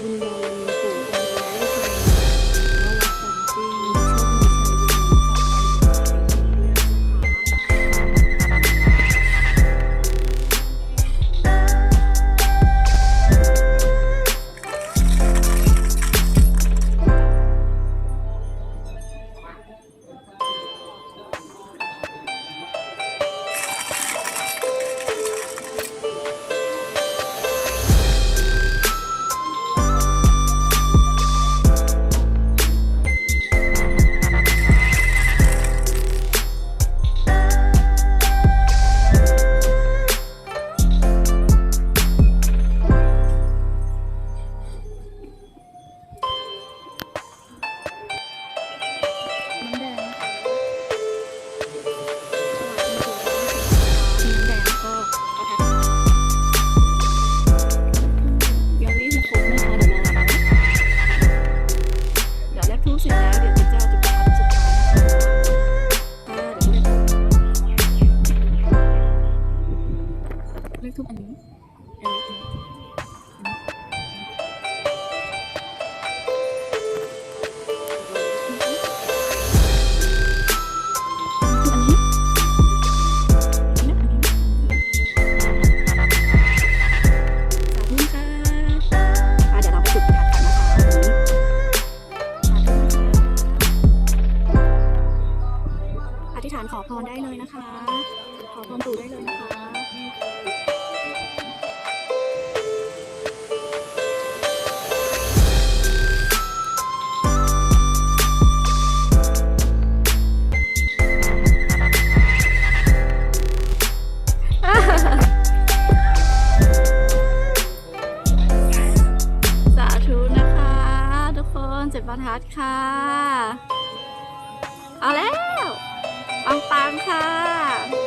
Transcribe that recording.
Amen. 挺难点 พรได้เลยนะคะ ขอพรปู่ได้เลยนะคะนเจ็ดประทัดค่ะ เอาแล้ว ปังปังค่ะ